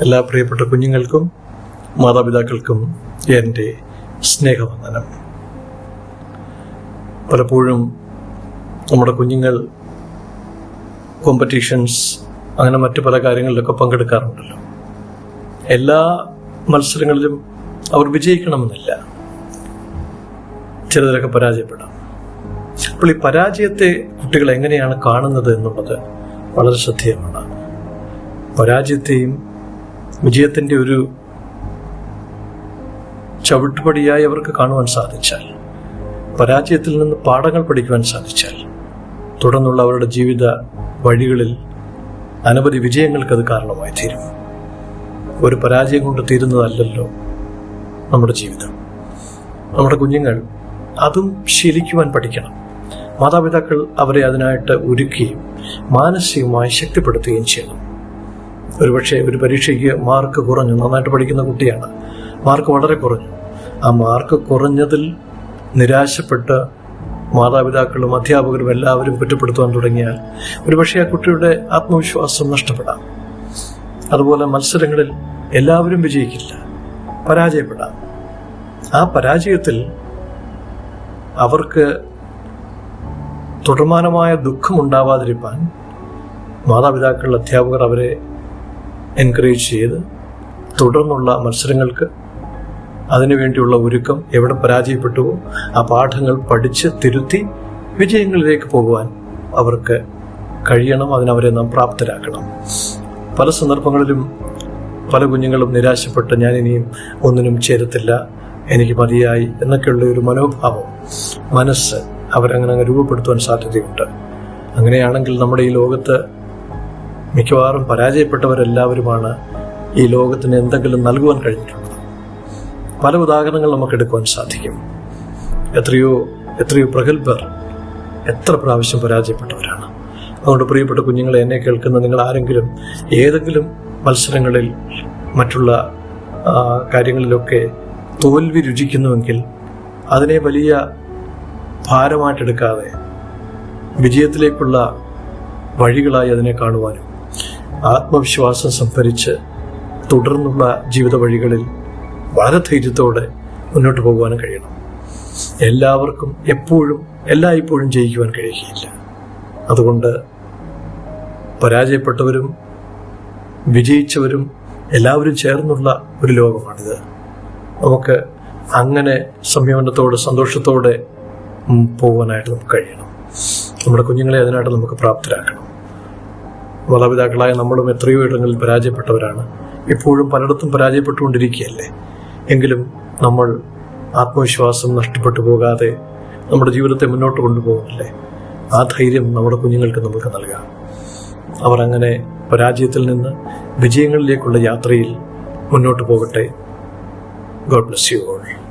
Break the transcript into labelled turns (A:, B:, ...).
A: എല്ലാ പ്രിയപ്പെട്ട കുഞ്ഞുങ്ങൾക്കും മാതാപിതാക്കൾക്കും എന്റെ സ്നേഹവന്ദനം. പലപ്പോഴും നമ്മുടെ കുഞ്ഞുങ്ങൾ കോമ്പറ്റീഷൻസ് അങ്ങനെ മറ്റു പല കാര്യങ്ങളിലൊക്കെ പങ്കെടുക്കാറുണ്ടല്ലോ. എല്ലാ മത്സരങ്ങളിലും അവർ വിജയിക്കണമെന്നില്ല. ചിലതിലൊക്കെ പരാജയപ്പെടാം. അപ്പോൾ ഈ പരാജയത്തെ കുട്ടികൾ എങ്ങനെയാണ് കാണുന്നത് എന്നുള്ളത് വളരെ ശ്രദ്ധേയമാണ്. പരാജയത്തെയും വിജയത്തിന്റെ ഒരു ചവിട്ടുപടിയായി അവർക്ക് കാണുവാൻ സാധിച്ചാൽ പരാജയത്തിൽ നിന്ന് പാഠങ്ങൾ പഠിക്കുവാൻ സാധിച്ചാൽ തുടർന്നുള്ള അവരുടെ ജീവിത വഴികളിൽ അനവധി വിജയങ്ങൾക്ക് അത് കാരണമായി തീരും. ഒരു പരാജയം കൊണ്ട് തീരുന്നതല്ലല്ലോ നമ്മുടെ ജീവിതം. നമ്മുടെ കുഞ്ഞുങ്ങൾ അതും ശീലിക്കുവാൻ പഠിക്കണം. മാതാപിതാക്കൾ അവരെ അതിനായിട്ട് ഒരുക്കുകയും മാനസികമായി ശക്തിപ്പെടുത്തുകയും ചെയ്യണം. ഒരുപക്ഷെ ഒരു പരീക്ഷയ്ക്ക് മാർക്ക് കുറഞ്ഞു നന്നായിട്ട് പഠിക്കുന്ന കുട്ടിയാണ്. മാർക്ക് വളരെ കുറഞ്ഞു. ആ മാർക്ക് കുറഞ്ഞതിൽ നിരാശപ്പെട്ട് മാതാപിതാക്കളും അധ്യാപകരും എല്ലാവരും കുറ്റപ്പെടുത്തുവാൻ തുടങ്ങിയാൽ ഒരുപക്ഷെ ആ കുട്ടിയുടെ ആത്മവിശ്വാസം നഷ്ടപ്പെടാം. അതുപോലെ മത്സരങ്ങളിൽ എല്ലാവരും വിജയിക്കില്ല. പരാജയപ്പെടാം. ആ പരാജയത്തിൽ അവർക്ക് തുടർമാനമായ ദുഃഖമുണ്ടാവാതിരിക്കാൻ മാതാപിതാക്കൾ അധ്യാപകർ അവരെ എൻകറേജ് ചെയ്ത് തുടർന്നുള്ള മത്സരങ്ങൾക്ക് അതിനുവേണ്ടിയുള്ള ഒരുക്കം എവിടെ പരാജയപ്പെട്ടുവോ ആ പാഠങ്ങൾ പഠിച്ച് തിരുത്തി വിജയങ്ങളിലേക്ക് പോകുവാൻ അവർക്ക് കഴിയണം. അതിനവരെ നാം പ്രാപ്തരാക്കണം. പല സന്ദർഭങ്ങളിലും പല കുഞ്ഞുങ്ങളും നിരാശപ്പെട്ട് ഞാൻ ഇനിയും ഒന്നിനും ചേരത്തില്ല എനിക്ക് മതിയായി എന്നൊക്കെയുള്ള ഒരു മനോഭാവം മനസ്സ് അവരങ്ങനെ രൂപപ്പെടുത്തുവാൻ സാധ്യതയുണ്ട്. അങ്ങനെയാണെങ്കിൽ നമ്മുടെ ഈ ലോകത്ത് മിക്കവാറും പരാജയപ്പെട്ടവരെല്ലാവരുമാണ് ഈ ലോകത്തിന് എന്തെങ്കിലും നൽകുവാൻ കഴിഞ്ഞിട്ടുള്ളത്. പല ഉദാഹരണങ്ങൾ നമുക്ക് എടുക്കുവാൻ സാധിക്കും. എത്രയോ എത്രയോ പ്രഗത്ഭർ എത്ര പ്രാവശ്യം പരാജയപ്പെട്ടവരാണ്. അതുകൊണ്ട് പ്രിയപ്പെട്ട കുഞ്ഞുങ്ങളെ എന്നെ കേൾക്കുന്ന നിങ്ങൾ ആരെങ്കിലും ഏതെങ്കിലും മത്സരങ്ങളിൽ മറ്റുള്ള കാര്യങ്ങളിലൊക്കെ തോൽവി രുചിക്കുന്നുവെങ്കിൽ അതിനെ വലിയ ഭാരമായിട്ടെടുക്കാതെ വിജയത്തിലേക്കുള്ള വഴികളായി അതിനെ കാണുവാനും ആത്മവിശ്വാസം സംഭരിച്ച് തുടർന്നുള്ള ജീവിത വഴികളിൽ വളരെ ധൈര്യത്തോടെ മുന്നോട്ട് പോകുവാനും കഴിയണം. എല്ലാവർക്കും എപ്പോഴും എല്ലായ്പ്പോഴും ജയിക്കുവാൻ കഴിയുകയില്ല. അതുകൊണ്ട് പരാജയപ്പെട്ടവരും വിജയിച്ചവരും എല്ലാവരും ചേർന്നുള്ള ഒരു ലോകമാണിത്. നമുക്ക് അങ്ങനെ സംയമനത്തോടെ സന്തോഷത്തോടെ പോകാനായിട്ട് നമുക്ക് കഴിയണം. നമ്മുടെ കുഞ്ഞുങ്ങളെ അതിനായിട്ട് നമുക്ക് പ്രാപ്തരാക്കണം. മാതാപിതാക്കളായ നമ്മളും എത്രയോ ഇടങ്ങളിൽ പരാജയപ്പെട്ടവരാണ്. ഇപ്പോഴും പലയിടത്തും പരാജയപ്പെട്ടുകൊണ്ടിരിക്കുകയല്ലേ? എങ്കിലും നമ്മൾ ആത്മവിശ്വാസം നഷ്ടപ്പെട്ടു പോകാതെ നമ്മുടെ ജീവിതത്തെ മുന്നോട്ട് കൊണ്ടുപോകുന്നില്ലേ ആ ധൈര്യം നമ്മുടെ കുഞ്ഞുങ്ങൾക്ക് നമുക്ക് നൽകാം. അവർ അങ്ങനെ പരാജയത്തിൽ നിന്ന് വിജയങ്ങളിലേക്കുള്ള യാത്രയിൽ മുന്നോട്ട് പോകട്ടെ. God bless you all